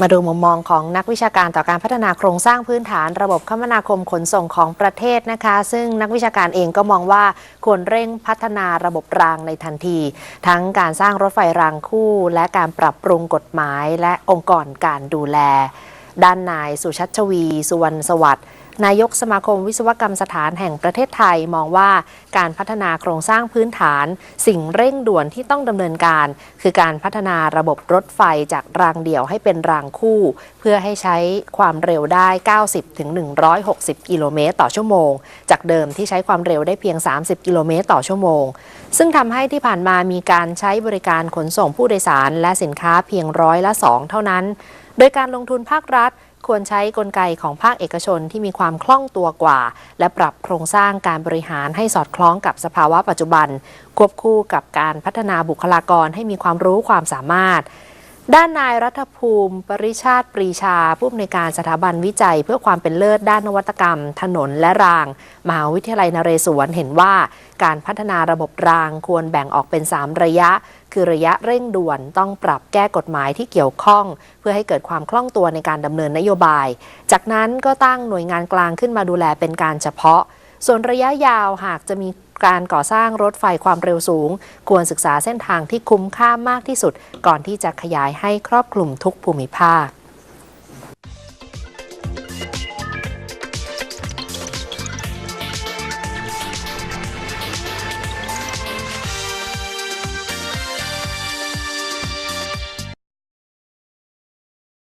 มาดูมุมมองของนักวิชาการต่อการพัฒนาโครงสร้างพื้นฐานระบบคมนาคมขนส่งของประเทศนะคะ ซึ่งนักวิชาการเองก็มองว่าควรเร่งพัฒนาระบบรางในทันที ทั้งการสร้างรถไฟรางคู่ และการปรับปรุงกฎหมาย และองค์กรการดูแล ด้านนายสุชัชวี สุวรรณสวัสดิ์นายกสมาคมวิศวกรรมสถานแห่งประเทศไทยมองว่าการพัฒนาโครงสร้างพื้นฐาน สิ่งเร่งด่วนที่ต้องดำเนินการ คือการพัฒนาระบบรถไฟจากรางเดี่ยวให้เป็นรางคู่ เพื่อให้ใช้ความเร็วได้ 90-160 กิโลเมตรต่อชั่วโมง จากเดิมที่ใช้ความเร็วได้เพียง 30 กิโลเมตรต่อชั่วโมง ซึ่งทำให้ที่ผ่านมามีการใช้บริการขนส่งผู้โดยสาร และสินค้าเพียงร้อยละ 2 เท่านั้น โดยการลงทุนภาครัฐ ควรใช้กลไกของภาคเอกชนที่มีความคล่องตัวกว่า และปรับโครงสร้างการบริหารให้สอดคล้องกับสภาวะปัจจุบัน ควบคู่กับการพัฒนาบุคลากรให้มีความรู้ความสามารถ ด้านนายรัฐภูมิ ปริชาติปรีชา ผู้อำนวยการสถาบันวิจัย เพื่อความเป็นเลิศด้านนวัตกรรม ถนนและราง มหาวิทยาลัยนเรศวรเห็นว่า การพัฒนาระบบรางควรแบ่งออกเป็น 3 ระยะ คือระยะเร่งด่วนต้องปรับแก้กฎหมายที่เกี่ยวข้อง เพื่อให้เกิดความคล่องตัวในการดำเนินนโยบาย จากนั้นก็ตั้งหน่วยงานกลางขึ้นมาดูแลเป็นการเฉพาะ ส่วนระยะยาวหากจะมีการก่อสร้างรถไฟความเร็วสูง ควรศึกษาเส้นทางที่คุ้มค่ามากที่สุด ก่อนที่จะขยายให้ครอบคลุมทุกภูมิภาค